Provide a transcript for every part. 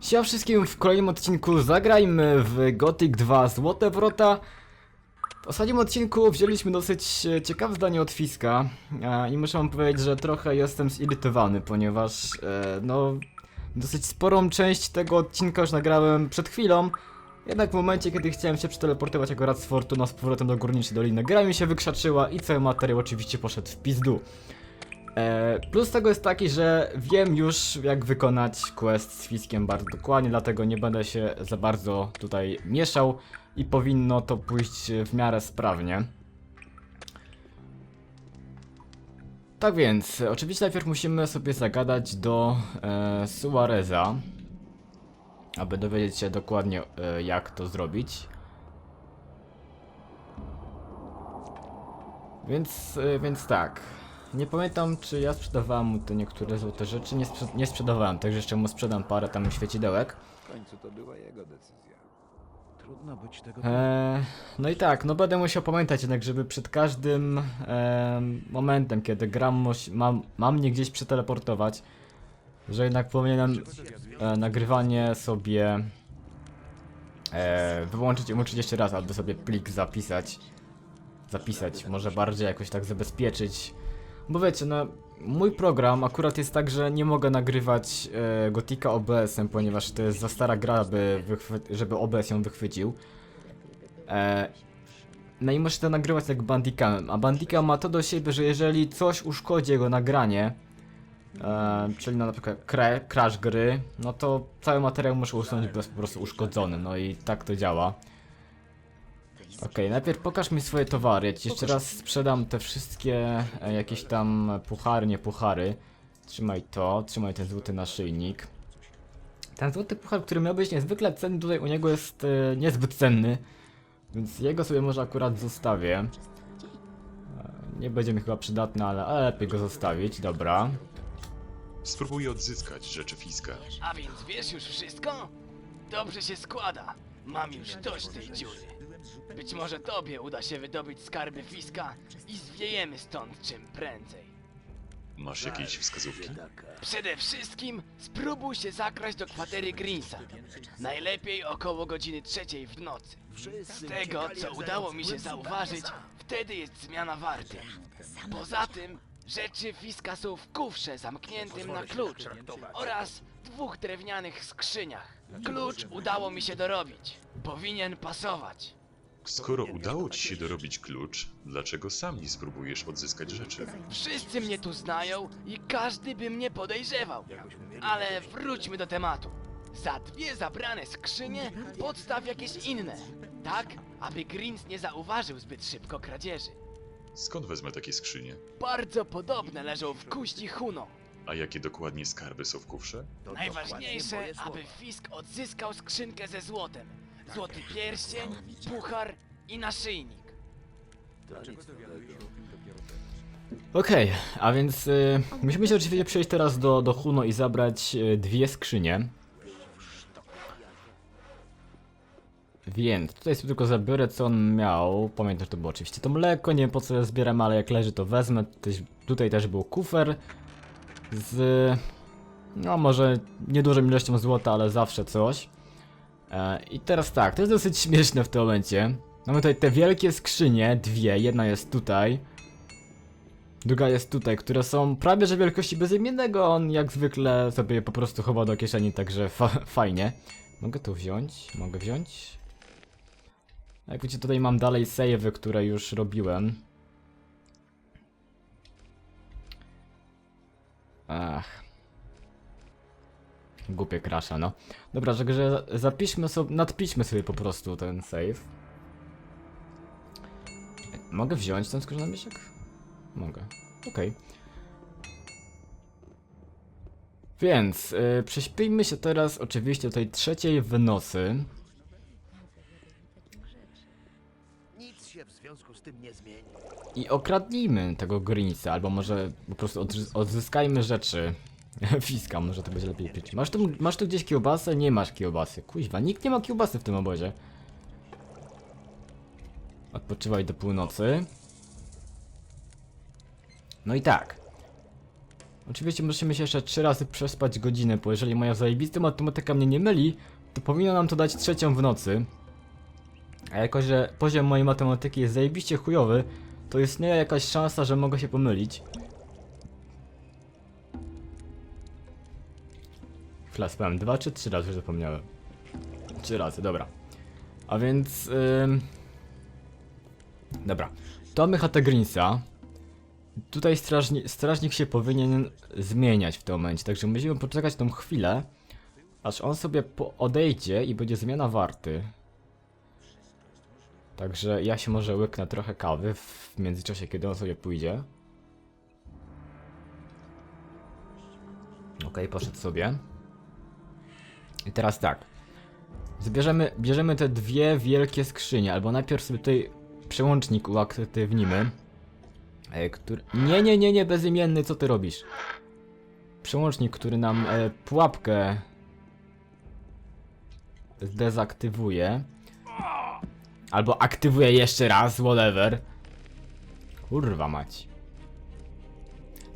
Siema wszystkim, w kolejnym odcinku zagrajmy w Gothic 2 Złote Wrota. W ostatnim odcinku wzięliśmy dosyć e, ciekawe zdanie od Fiska i muszę wam powiedzieć, że trochę jestem zirytowany, ponieważ e, no dosyć sporą część tego odcinka już nagrałem przed chwilą. Jednak w momencie, kiedy chciałem się przeteleportować akurat z Fortuna z powrotem do Górniczej Doliny, gra mi się wykrzaczyła i cały materiał oczywiście poszedł w pizdu. E, plus tego jest taki, że wiem już jak wykonać quest z Fiskiem bardzo dokładnie, dlatego nie będę się za bardzo tutaj mieszał i powinno to pójść w miarę sprawnie. Tak więc, oczywiście najpierw musimy sobie zagadać do e, Suareza, aby dowiedzieć się dokładnie e, jak to zrobić. Więc, e, więc tak. Nie pamiętam, czy ja sprzedawałem mu te niektóre złote rzeczy. Nie, sprze nie sprzedawałem, także jeszcze mu sprzedam parę tam świecidełek. W końcu to była jego decyzja. Trudno być tego Eee, no i tak, no będę musiał pamiętać jednak, żeby przed każdym em, momentem, kiedy gram, mam, mam mnie gdzieś przeteleportować, że jednak powinienem e, nagrywanie sobie e, wyłączyć i włączyć jeszcze raz, albo sobie plik zapisać. Zapisać, może bardziej jakoś tak zabezpieczyć. Bo wiecie, no mój program akurat jest tak, że nie mogę nagrywać e, Gotika OBS-em, ponieważ to jest za stara gra, by żeby OBS ją wychwycił. E, no i muszę to nagrywać jak Bandicamem, a Bandicam ma to do siebie, że jeżeli coś uszkodzi jego nagranie, e, czyli na przykład crash gry, no to cały materiał muszę usunąć, jest po prostu uszkodzony, no i tak to działa. Okej, najpierw pokaż mi swoje towary. Ja ci jeszcze raz sprzedam te wszystkie e, jakieś tam puchary, nie puchary. Trzymaj to, trzymaj ten złoty naszyjnik. Ten złoty puchar, który miał być niezwykle cenny, tutaj u niego jest e, niezbyt cenny. Więc jego sobie może akurat zostawię. E, nie będzie mi chyba przydatny, ale, ale lepiej go zostawić, dobra. Spróbuję odzyskać rzeczy Fiska. A więc wiesz już wszystko? Dobrze się składa. Mam już dość tej dziury. Być może tobie uda się wydobyć skarby Fiska i zwiejemy stąd czym prędzej. Masz jakieś wskazówki? Przede wszystkim spróbuj się zakraść do kwatery Greensa. Najlepiej około godziny trzeciej w nocy. Z tego, co udało mi się zauważyć, wtedy jest zmiana warty. Poza tym, rzeczy Fiska są w kufrze zamkniętym na klucz oraz dwóch drewnianych skrzyniach. Klucz udało mi się dorobić. Powinien pasować. Skoro udało ci się dorobić klucz, dlaczego sam nie spróbujesz odzyskać rzeczy? Wszyscy mnie tu znają i każdy by mnie podejrzewał. Ale wróćmy do tematu. Za dwie zabrane skrzynie podstaw jakieś inne. Tak, aby Greens nie zauważył zbyt szybko kradzieży. Skąd wezmę takie skrzynie? Bardzo podobne leżą w kuści Huno. A jakie dokładnie skarby są w kufrze? Najważniejsze, aby Fisk odzyskał skrzynkę ze złotem. Złoty pierścień, puchar i naszyjnik. Okej, a więc y, musimy się oczywiście przejść teraz do, do Huno i zabrać y, dwie skrzynie. Więc tutaj sobie tylko zabiorę co on miał. Pamiętam, że to było oczywiście to mleko, nie wiem po co je zbieram, ale jak leży to wezmę. Tutaj, tutaj też był kufer z... No może niedużą ilością złota, ale zawsze coś. I teraz tak, to jest dosyć śmieszne w tym momencie. Mamy tutaj te wielkie skrzynie, dwie, jedna jest tutaj. Druga jest tutaj, które są prawie że wielkości bezimiennego, on jak zwykle sobie po prostu chowa do kieszeni, także fa fajnie. Mogę tu wziąć? Mogę wziąć? Jak widzicie, tutaj mam dalej savey, które już robiłem. Ach. Głupie krasza, no. Dobra, że, że zapiszmy sobie, nadpiszmy sobie po prostu ten save. Mogę wziąć ten skórzany miesiek? Mogę. Okej. Więc yy, prześpijmy się teraz oczywiście do tej trzeciej w nocy. Nic się w związku z tym nie zmieni. I okradnijmy tego Greensa, albo może po prostu odzy- odzyskajmy rzeczy. Fiska, może to będzie lepiej pić. Masz tu, masz tu gdzieś kiełbasę? Nie masz kiełbasy. Kuźwa, nikt nie ma kiełbasy w tym obozie. Odpoczywaj do północy. No i tak. Oczywiście musimy się jeszcze trzy razy przespać godzinę, bo jeżeli moja zajebista matematyka mnie nie myli, to powinno nam to dać trzecią w nocy. A jako, że poziom mojej matematyki jest zajebiście chujowy, to istnieje jakaś szansa, że mogę się pomylić. Chwila, spałem dwa czy trzy razy, już zapomniałem. Trzy razy, dobra. A więc... Dobra. To chatę Greensa. Tutaj strażni strażnik się powinien zmieniać w tym momencie, także musimy poczekać tą chwilę, aż on sobie odejdzie i będzie zmiana warty. Także ja się może łyknę trochę kawy w międzyczasie, kiedy on sobie pójdzie. Okej, poszedł sobie. I teraz tak. Zbierzemy, bierzemy te dwie wielkie skrzynie, albo najpierw sobie tutaj przełącznik uaktywnimy. E, który... Nie, nie, nie, nie, bezimienny, co ty robisz? Przełącznik, który nam e, pułapkę zdezaktywuje. Albo aktywuje jeszcze raz, whatever. Kurwa mać.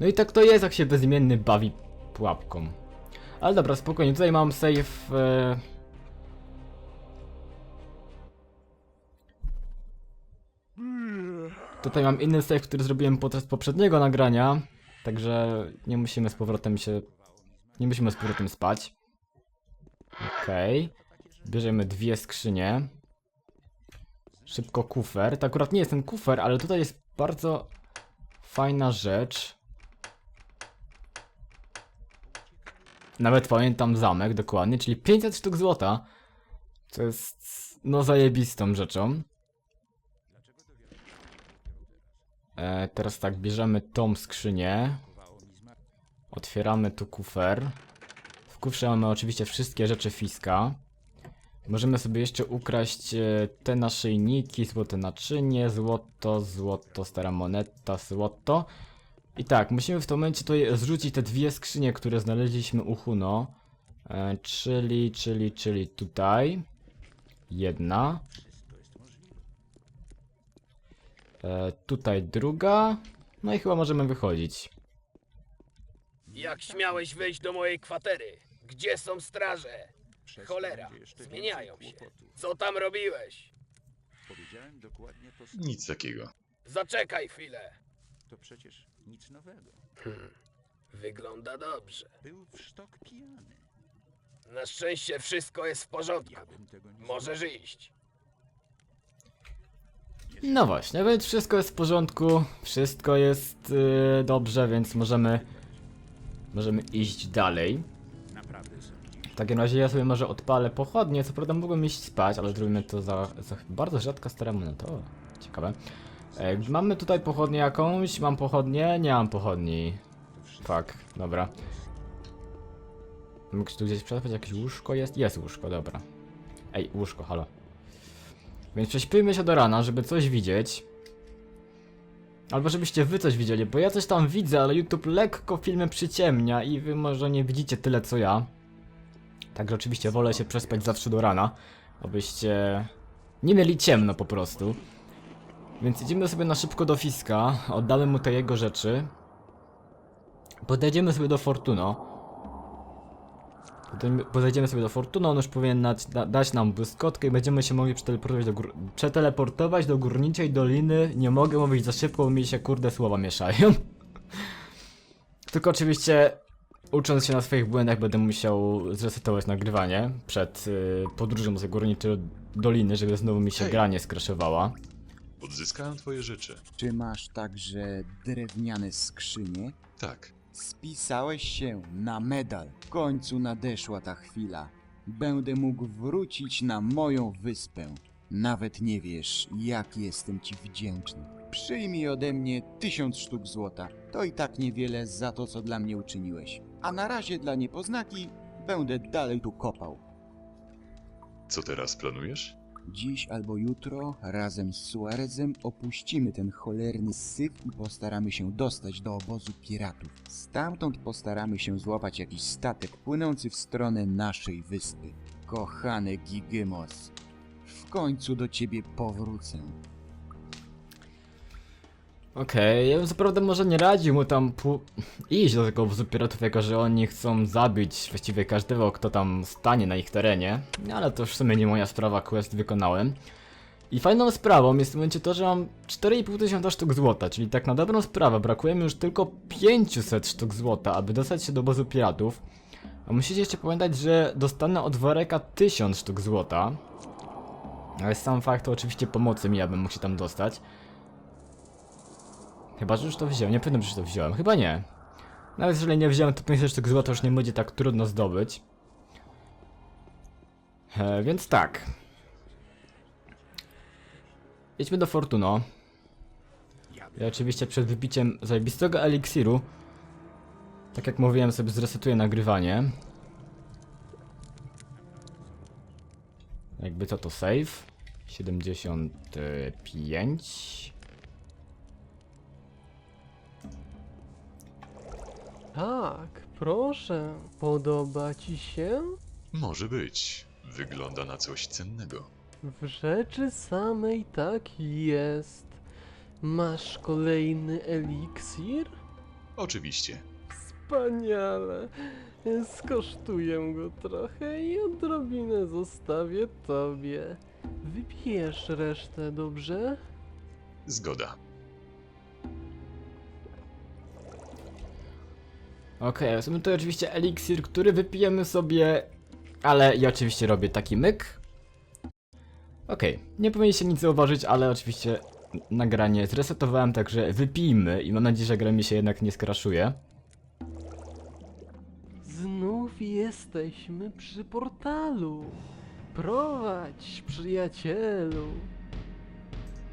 No i tak to jest, jak się bezimienny bawi pułapką. Ale dobra, spokojnie, tutaj mam save... E... Tutaj mam inny save, który zrobiłem podczas poprzedniego nagrania. Także nie musimy z powrotem się... Nie musimy z powrotem spać. Okej. Bierzemy dwie skrzynie. Szybko kufer. To akurat nie jest ten kufer, ale tutaj jest bardzo fajna rzecz. Nawet pamiętam zamek dokładnie, czyli 500 sztuk złota. To jest no zajebistą rzeczą. E, teraz tak, bierzemy tą skrzynię. Otwieramy tu kufer. W kufrze mamy oczywiście wszystkie rzeczy Fiska. Możemy sobie jeszcze ukraść e, te naszyjniki, złote naczynie, złoto, złoto, stara moneta, złoto. I tak, musimy w tym momencie tutaj zrzucić te dwie skrzynie, które znaleźliśmy u Huno. E, czyli, czyli, czyli tutaj. Jedna. E, tutaj druga. No i chyba możemy wychodzić. Jak śmiałeś wejść do mojej kwatery? Gdzie są straże? Cholera, zmieniają się. Co tam robiłeś? Powiedziałem dokładnie to samo. Nic takiego. Zaczekaj chwilę. To przecież nic nowego. Wygląda dobrze. Był w sztok pijany. Na szczęście wszystko jest w porządku. Ja bym tego nie Możesz iść. No właśnie, więc wszystko jest w porządku, wszystko jest yy, dobrze, więc możemy możemy iść dalej. W takim razie ja sobie może odpalę pochodnie, co prawda mógłbym iść spać, ale zrobimy to za, za bardzo rzadka stara moneta. O, ciekawe. E, mamy tutaj pochodnię jakąś, mam pochodnię, nie mam pochodni. Fuck, dobra. Mógł tu gdzieś przetrwać jakieś łóżko jest? Jest łóżko, dobra. Ej, łóżko, halo. Więc prześpijmy się do rana, żeby coś widzieć. Albo żebyście wy coś widzieli, bo ja coś tam widzę, ale YouTube lekko filmy przyciemnia i wy może nie widzicie tyle co ja. Także oczywiście wolę się przespać zawsze do rana, abyście nie mieli ciemno po prostu. Więc idziemy sobie na szybko do Fiska, oddamy mu te jego rzeczy. Podejdziemy sobie do Fortuno. Podejdziemy- sobie do Fortuno, on już powinien dać, da, dać nam błyskotkę i będziemy się mogli przeteleportować do, gór, przeteleportować do górniczej doliny. Nie mogę mówić za szybko, bo mi się kurde słowa mieszają. Tylko oczywiście ucząc się na swoich błędach będę musiał zresetować nagrywanie przed y, podróżą z górniczej doliny, żeby znowu mi się Hej. gra nie skraszowała. Odzyskałem twoje rzeczy. Czy masz także drewniane skrzynie? Tak. Spisałeś się na medal. W końcu nadeszła ta chwila. Będę mógł wrócić na moją wyspę. Nawet nie wiesz, jak jestem ci wdzięczny. Przyjmij ode mnie tysiąc sztuk złota. To i tak niewiele za to, co dla mnie uczyniłeś. A na razie dla niepoznaki będę dalej tu kopał. Co teraz planujesz? Dziś albo jutro razem z Suarezem opuścimy ten cholerny syf i postaramy się dostać do obozu piratów. Stamtąd postaramy się złapać jakiś statek płynący w stronę naszej wyspy. Kochany Gigymos, w końcu do ciebie powrócę. Okej, ja bym co prawda może nie radził mu tam pu- iść do tego obozu piratów, jako że oni chcą zabić właściwie każdego, kto tam stanie na ich terenie. No, Ale to już w sumie nie moja sprawa, quest wykonałem. I fajną sprawą jest w momencie to, że mam 4,5 tysiąca sztuk złota, czyli tak na dobrą sprawę brakuje mi już tylko 500 sztuk złota, aby dostać się do obozu piratów. A musicie jeszcze pamiętać, że dostanę od Wareka 1000 sztuk złota. Ale sam fakt to oczywiście pomocy mi, abym mógł się tam dostać. Chyba, że już to wziąłem. Nie pamiętam, czy to wziąłem. Chyba nie. Nawet jeżeli nie wziąłem, to 500 sztuk złota już nie będzie tak trudno zdobyć. E, więc tak. Jedźmy do Fortuno. Ja oczywiście przed wypiciem zajebistego eliksiru, tak jak mówiłem, sobie zresetuję nagrywanie. Jakby co to save? 75. Tak, proszę. Podoba ci się? Może być. Wygląda na coś cennego. W rzeczy samej tak jest. Masz kolejny eliksir? Oczywiście. Wspaniale. Skosztuję go trochę i odrobinę zostawię tobie. Wypijesz resztę, dobrze? Zgoda. Okej, okay, to oczywiście eliksir, który wypijemy sobie, ale ja oczywiście robię taki myk. Okej, nie powinniście nic zauważyć, ale oczywiście nagranie zresetowałem, także wypijmy i mam nadzieję, że gra mi się jednak nie skraszuje. Znów jesteśmy przy portalu. Prowadź, przyjacielu.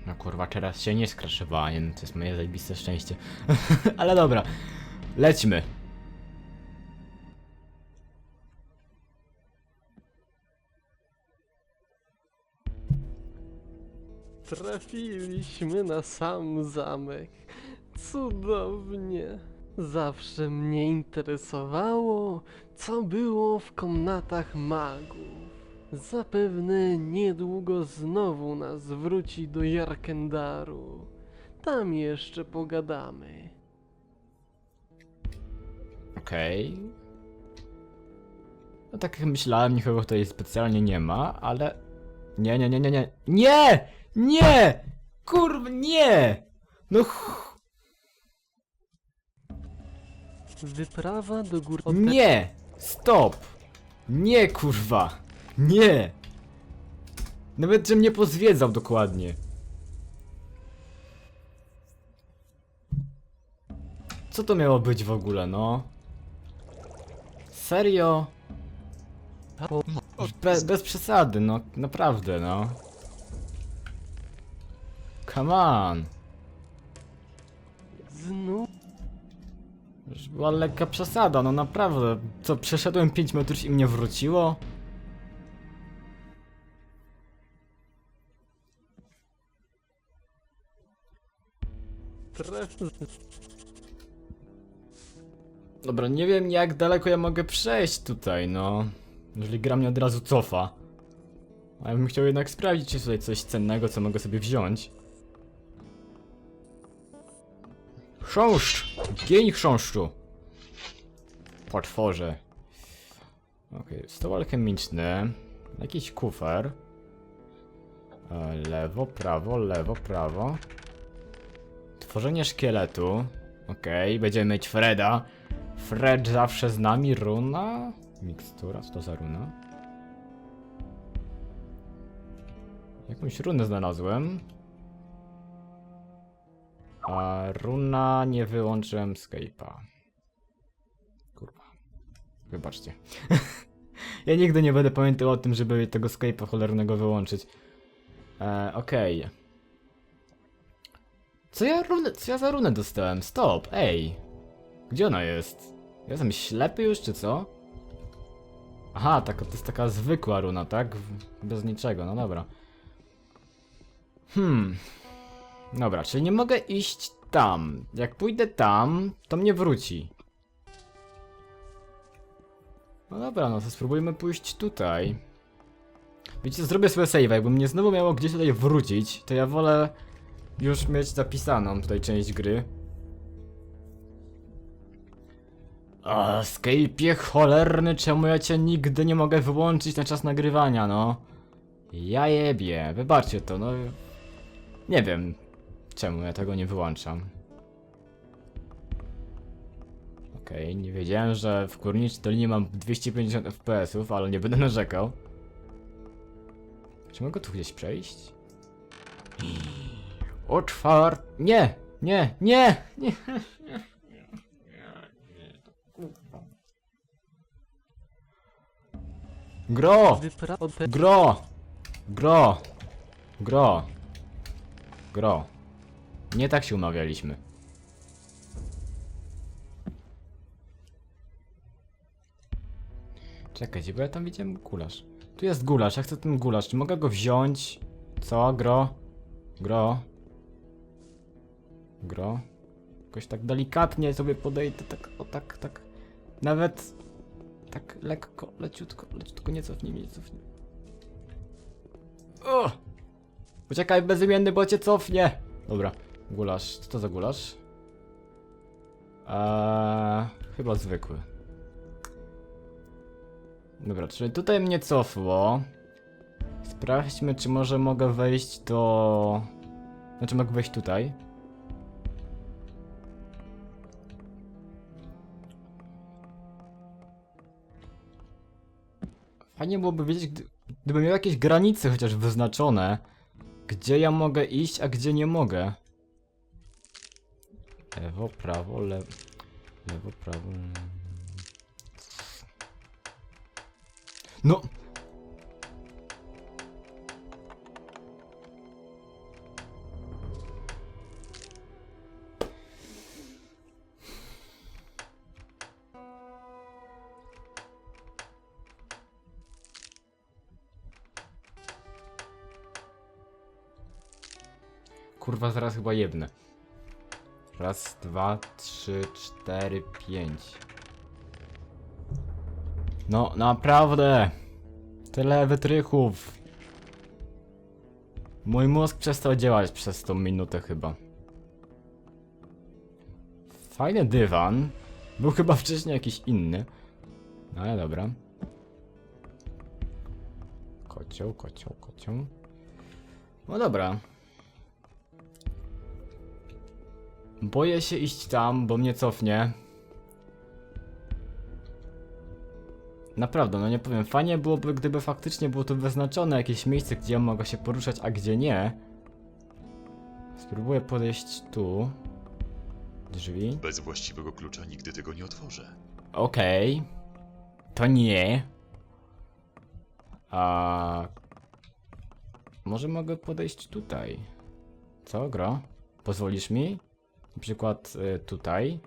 No kurwa, teraz się nie skraszowałem, to jest moje zajebiste szczęście. ale dobra, lećmy. Trafiliśmy na sam zamek. Cudownie. Zawsze mnie interesowało, co było w komnatach magów. Zapewne niedługo znowu nas wróci do Jarkendaru. Tam jeszcze pogadamy. Okej. No tak jak myślałem, nikogo tutaj specjalnie nie ma, ale... Nie, nie, nie, nie, nie. Nie! Nie! Kurwa, nie! No ch... Wyprawa do gór... Nie! Stop! Nie, kurwa! Nie! Nawet, że mnie pozwiedzał dokładnie. Co to miało być w ogóle, no? Serio? Be, bez przesady, no naprawdę, no. Come on. Znów Już była lekka przesada, no naprawdę. Co, przeszedłem 5 metrów i mnie wróciło? traf... Dobra, nie wiem jak daleko ja mogę przejść tutaj, no. Jeżeli gra mnie od razu cofa. A ja bym chciał jednak sprawdzić, czy tutaj coś cennego, co mogę sobie wziąć. Chrząszcz! Gień chrząszczu! Potworze. Okej, stoł alchemiczny. Jakiś kufer. E, Lewo, prawo, lewo, prawo. Tworzenie szkieletu. Okej, będziemy mieć Freda. Fred zawsze z nami, runa? Mikstura, co to za runa? Jakąś runę znalazłem. A runa nie wyłączyłem Skype'a. Kurwa. Wybaczcie. ja nigdy nie będę pamiętał o tym, żeby tego Skype'a cholernego wyłączyć. E, Okej. Co ja runę, co ja za runę dostałem? Stop, ej. Gdzie ona jest? Ja jestem ślepy już, czy co? Aha, tak, to jest taka zwykła runa, tak? Bez niczego, no dobra. Hmm. Dobra, czyli nie mogę iść tam. Jak pójdę tam, to mnie wróci. No dobra, no to spróbujmy pójść tutaj. Wiecie, zrobię sobie save, jakby mnie znowu miało gdzieś tutaj wrócić, to ja wolę już mieć zapisaną tutaj część gry. A, Skype'ie cholerny, czemu ja cię nigdy nie mogę wyłączyć na czas nagrywania, no? Ja jebie, wybaczcie to, no... Nie wiem, czemu ja tego nie wyłączam. Okej, nie wiedziałem, że w Górniczej Dolinie mam 250 FPS-ów, ale nie będę narzekał. Czy mogę tu gdzieś przejść? Otwar... Nie! Nie! Nie! Nie! Gro! Gro! Gro! Gro! Gro. Nie tak się umawialiśmy. Czekajcie, bo ja tam widziałem gulasz. Tu jest gulasz, ja chcę ten gulasz. Czy mogę go wziąć? Co? Gro? Gro? Gro? Jakoś tak delikatnie sobie podejdę, tak, o tak, tak. Nawet tak lekko, leciutko, leciutko, nie cofnij mnie, nie cofnij. O! Uciekaj bezimienny, bo cię cofnie! Dobra, gulasz. Co to za gulasz? Eee, chyba zwykły. Dobra, czyli tutaj mnie cofło. Sprawdźmy, czy może mogę wejść do... Znaczy mogę wejść tutaj. Fajnie byłoby wiedzieć, gdy, gdybym miał jakieś granice chociaż wyznaczone, gdzie ja mogę iść, a gdzie nie mogę. Lewo, prawo, lewo, lewo, prawo. No! Kurwa, zaraz chyba jedne. Raz, dwa, trzy, cztery, pięć. No, naprawdę! Tyle wytrychów! Mój mózg przestał działać przez tą minutę chyba. Fajny dywan. Był chyba wcześniej jakiś inny. No ale dobra. Kocioł, kocioł, kocioł. No dobra. Boję się iść tam, bo mnie cofnie. Naprawdę, no nie powiem, fajnie byłoby, gdyby faktycznie było tu wyznaczone jakieś miejsce, gdzie ja mogę się poruszać, a gdzie nie. Spróbuję podejść tu. Drzwi. Bez właściwego klucza nigdy tego nie otworzę. Okej. To nie. A... Może mogę podejść tutaj. Co, gro? Pozwolisz mi? Na przykład y, tutaj.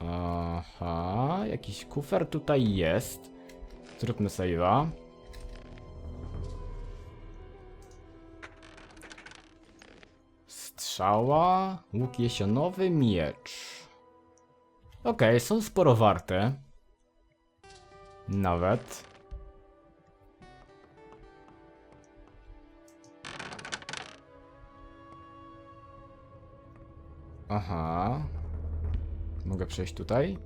Aha, jakiś kufer tutaj jest. Zróbmy save'a. Strzała, łuk jesionowy, miecz. Okej, są sporo warte. Nawet. Aha. Mogę przejść tutaj?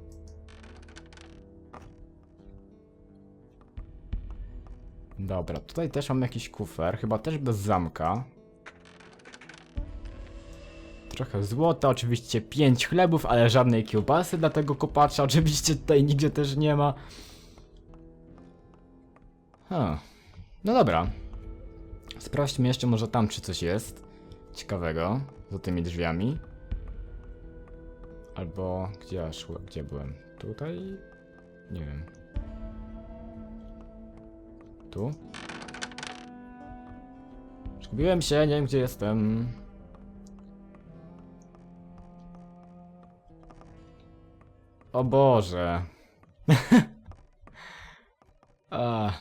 Dobra, tutaj też mam jakiś kufer, chyba też bez zamka. Trochę złota, oczywiście 5 chlebów, ale żadnej kiełbasy dla tego kopacza, oczywiście tutaj nigdzie też nie ma. Ha. No dobra. Sprawdźmy jeszcze może tam, czy coś jest ciekawego za tymi drzwiami. Albo gdzie ja szłem, gdzie byłem? Tutaj? Nie wiem. Tu? Zgubiłem się, nie wiem gdzie jestem. O Boże. A,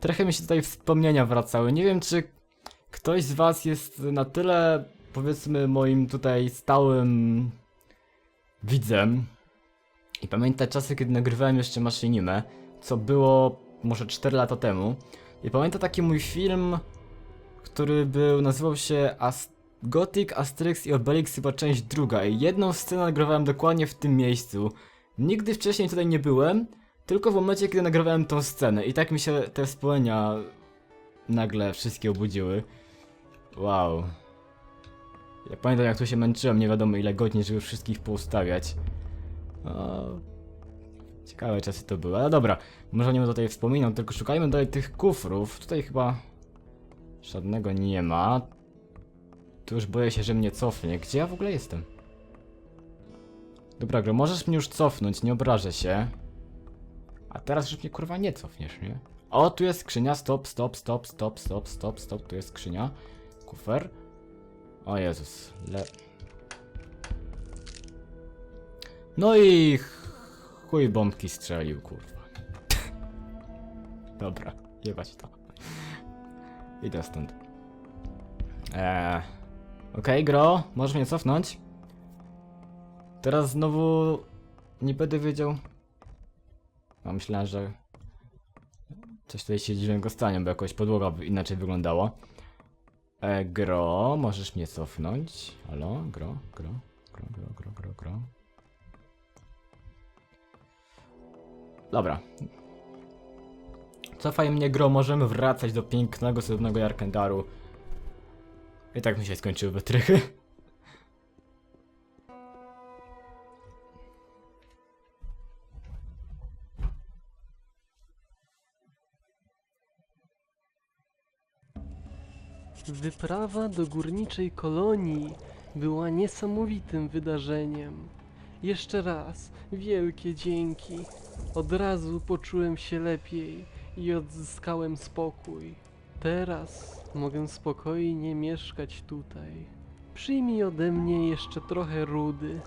trochę mi się tutaj wspomnienia wracały. Nie wiem, czy ktoś z Was jest na tyle, powiedzmy, moim tutaj stałym widzem. I pamięta czasy, kiedy nagrywałem jeszcze maszynimę, co było może 4 lata temu. I pamiętam taki mój film, który był, nazywał się Ast Gothic, Asterix i Obelix, chyba część druga. I jedną scenę nagrywałem dokładnie w tym miejscu. Nigdy wcześniej tutaj nie byłem, tylko w momencie, kiedy nagrywałem tą scenę. I tak mi się te wspomnienia nagle wszystkie obudziły. Wow. Ja pamiętam jak tu się męczyłem, nie wiadomo ile godzin, żeby wszystkich poustawiać. O, ciekawe czasy to były, ale dobra. Może nie będę tutaj wspominał, tylko szukajmy dalej tych kufrów. Tutaj chyba żadnego nie ma. Tu już boję się, że mnie cofnie. Gdzie ja w ogóle jestem? Dobra, Gro, możesz mnie już cofnąć, nie obrażę się. A teraz już mnie kurwa nie cofniesz, nie? O, tu jest skrzynia, stop, stop, stop, stop, stop, stop, stop, tu jest skrzynia. Kufer. O Jezus, le... No i ch- chuj bombki strzelił, kurwa. Dobra, jebać to. Idę stąd. Eee. Okej, Gro, możesz mnie cofnąć? Teraz znowu nie będę wiedział. No, myślałem, że coś tutaj się dziwnego stanie, bo jakoś podłoga inaczej wyglądała. E, gro, możesz mnie cofnąć. Halo, gro, gro, gro, gro, gro, gro, gro. Dobra. Cofaj mnie, gro, możemy wracać do pięknego, cudownego Jarkendaru. I tak mi się skończyły wytrychy. Wyprawa do górniczej kolonii była niesamowitym wydarzeniem. Jeszcze raz wielkie dzięki. Od razu poczułem się lepiej i odzyskałem spokój. Teraz mogę spokojnie mieszkać tutaj. Przyjmij ode mnie jeszcze trochę rudy.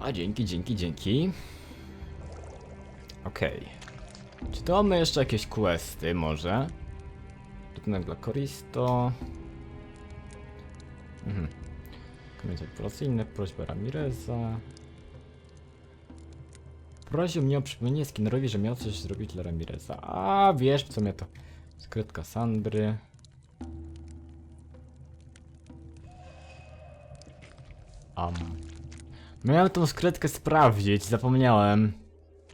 A dzięki, dzięki, dzięki. Okej. Czy to mamy jeszcze jakieś questy może? Ratunek dla Koristo. Mhm. Komentarz operacyjny, prośba Ramireza. Prosił mnie o przypomnienie Skinnerowi, że miał coś zrobić dla Ramireza. A wiesz co mnie to. Skrytka Sandry. Am. Miałem tą skrytkę sprawdzić, zapomniałem.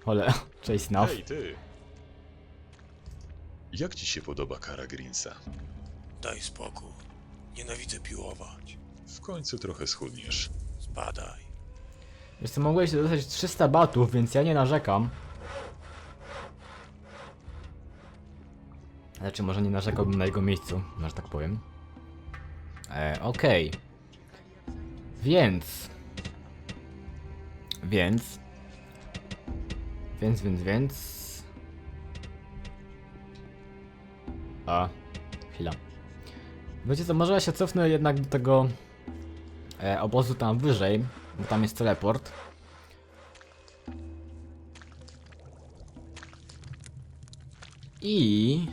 Ole, cześć Snaf. Hej, ty! Jak ci się podoba kara Greensa? Daj spokój. Nienawidzę piłować. W końcu trochę schudniesz. Zbadaj. Wiesz co, mogłeś dostać 300 batów, więc ja nie narzekam. Znaczy, może nie narzekałbym na jego miejscu, że tak powiem. E, okej. Więc... Więc... Więc, więc, więc... Chwila. Wiecie co, może ja się cofnę jednak do tego e, obozu tam wyżej, bo tam jest teleport. I...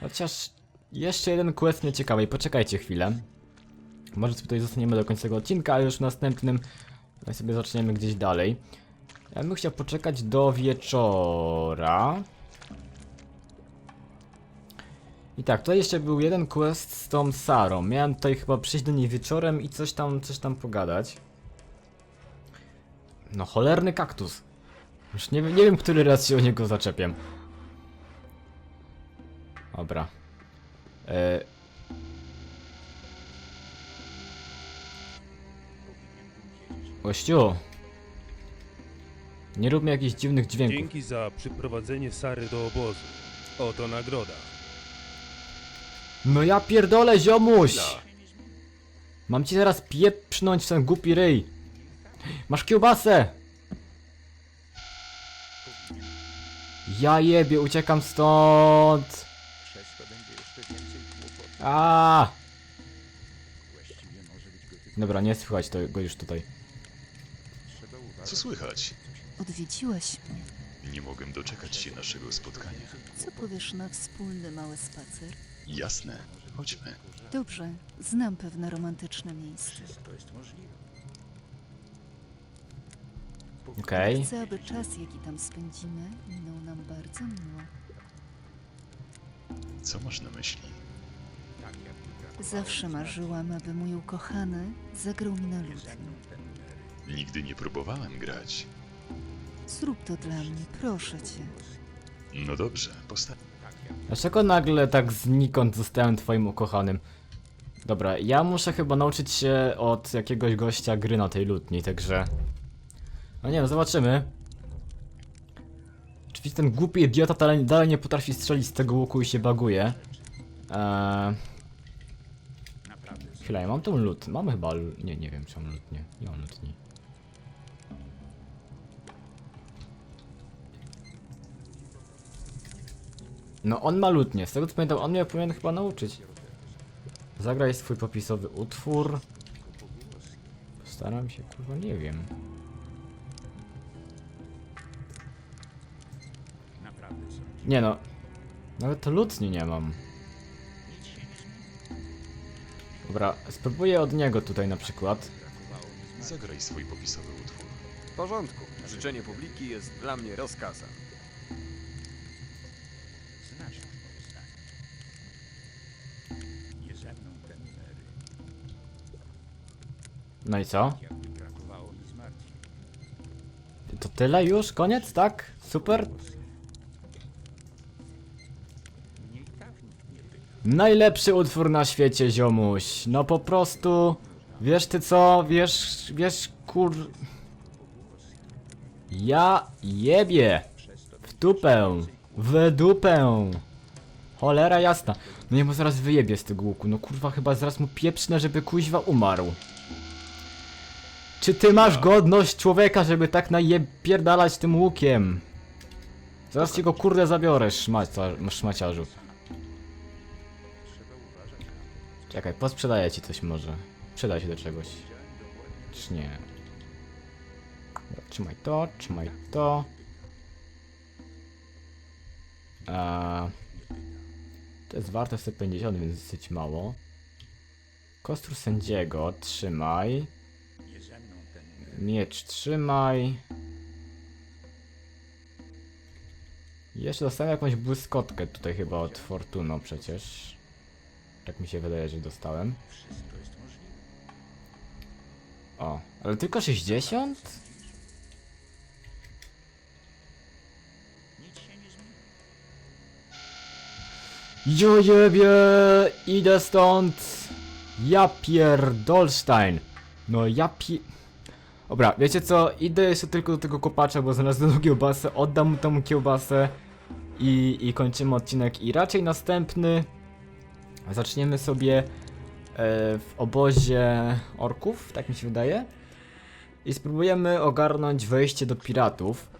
Chociaż jeszcze jeden quest mnie ciekawy, poczekajcie chwilę. Może sobie tutaj zostaniemy do końca tego odcinka, a już w następnym sobie zaczniemy gdzieś dalej. Ja bym chciał poczekać do wieczora. I tak, tutaj jeszcze był jeden quest z tą Sarą. Miałem tutaj chyba przyjść do niej wieczorem i coś tam, coś tam pogadać. No cholerny kaktus. Już nie, nie wiem, który raz się o niego zaczepiam. Dobra. E... Gościu. Nie rób mi jakichś dziwnych dźwięków. Dzięki za przyprowadzenie Sary do obozu. Oto nagroda. No ja pierdolę, ziomuś! Mam ci teraz pieprznąć w ten głupi ryj. Masz kiełbasę! Ja jebie, uciekam stąd! To. A! Dobra, nie słychać tego już tutaj. Co słychać? Odwiedziłeś mnie. Nie mogę doczekać się naszego spotkania. Co powiesz na wspólny mały spacer? Jasne, chodźmy. Dobrze, znam pewne romantyczne miejsce. Okej. Chcę, aby czas, jaki tam spędzimy, minął nam bardzo miło. Co masz na myśli? Zawsze marzyłam, aby mój ukochany zagrał mi na lutni. Nigdy nie próbowałem grać. Zrób to dla mnie, proszę cię. No dobrze, postawię. Dlaczego nagle tak znikąd zostałem twoim ukochanym? Dobra, ja muszę chyba nauczyć się od jakiegoś gościa gry na tej lutni, także... No nie no, zobaczymy. Oczywiście ten głupi idiota dalej, dalej nie potrafi strzelić z tego łuku i się baguje. Eee... Chwila, ja mam tą lut. Mam chyba... l- Nie, nie wiem czy mam lut, nie. Nie mam lutni. No on ma lutnię, z tego co pamiętam, on mnie powinien chyba nauczyć. Zagraj swój popisowy utwór. Postaram się, kurwa, nie wiem. Nie no. Nawet to lutni nie mam. Dobra, spróbuję od niego tutaj na przykład. Zagraj swój popisowy utwór. W porządku. Życzenie publiki jest dla mnie rozkazem. Znasz moje zdanie. Nie ze mną ten Mary. No i co? To tyle już? Koniec, tak? Super? Najlepszy utwór na świecie, ziomuś. No po prostu... Wiesz ty co? Wiesz, wiesz, kur... Ja jebie! W dupę! W dupę! Cholera jasna. No nie, bo zaraz wyjebie z tego łuku. No kurwa, chyba zaraz mu pieprzne, żeby kuźwa umarł. Czy ty masz godność człowieka, żeby tak najepierdalać tym łukiem? Zaraz ci go kurde zabiorę, szmaca, szmaciarzu. Czekaj, posprzedaję ci coś może. Przyda się do czegoś. Czy nie? Trzymaj to, trzymaj to. Eee, to jest warte 150, więc dosyć mało. Kostur sędziego, trzymaj. Nie ze mną ten Mary. Miecz trzymaj. Jeszcze dostałem jakąś błyskotkę tutaj chyba od Fortuno przecież. Tak mi się wydaje, że dostałem. O, ale tylko 60? Nic się nie zmieni. Jo jebie, idę stąd. Ja pierdolstein. No ja. Dobra, wiecie co, idę jeszcze tylko do tego kopacza, bo znalazłem kiełbasę, oddam mu tą kiełbasę i, i kończymy odcinek. I raczej następny zaczniemy sobie e, w obozie orków, tak mi się wydaje. I spróbujemy ogarnąć wejście do piratów.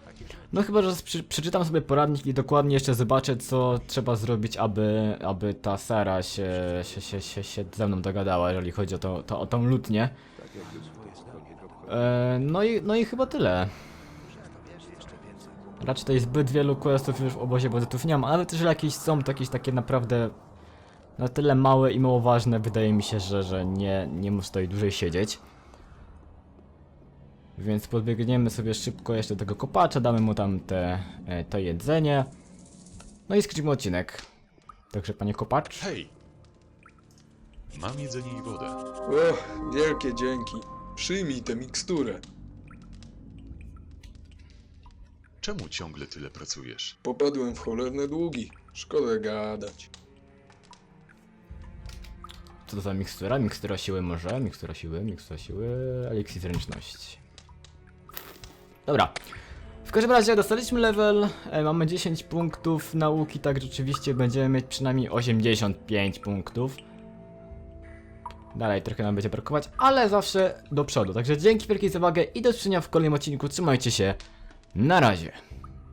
No chyba, że przy, przeczytam sobie poradnik i dokładnie jeszcze zobaczę, co trzeba zrobić, aby, aby ta Sara się, się, się, się, się ze mną dogadała, jeżeli chodzi o, to, to, o tą lutnię. E, no, i, no i chyba tyle. Raczej tutaj zbyt wielu questów już w obozie budżetów nie mam, ale też jakieś są jakieś takie naprawdę na tyle małe i mało ważne, wydaje mi się, że, że nie, nie muszę tutaj dłużej siedzieć. Więc podbiegniemy sobie szybko jeszcze do tego kopacza, damy mu tam te, e, to jedzenie. No i skończymy odcinek. Także panie kopacz. Hej! Mam jedzenie i wodę. O, wielkie dzięki. Przyjmij tę miksturę. Czemu ciągle tyle pracujesz? Popadłem w cholerne długi. Szkoda gadać. Co to za mikstura? Mikstura siły może? Mikstura siły, mikstura siły, eliksir zręczności. Dobra. W każdym razie dostaliśmy level, e, mamy 10 punktów nauki, tak rzeczywiście będziemy mieć przynajmniej 85 punktów. Dalej trochę nam będzie brakować, ale zawsze do przodu. Także dzięki wielkiej za uwagę i do zobaczenia w kolejnym odcinku. Trzymajcie się. Na razie.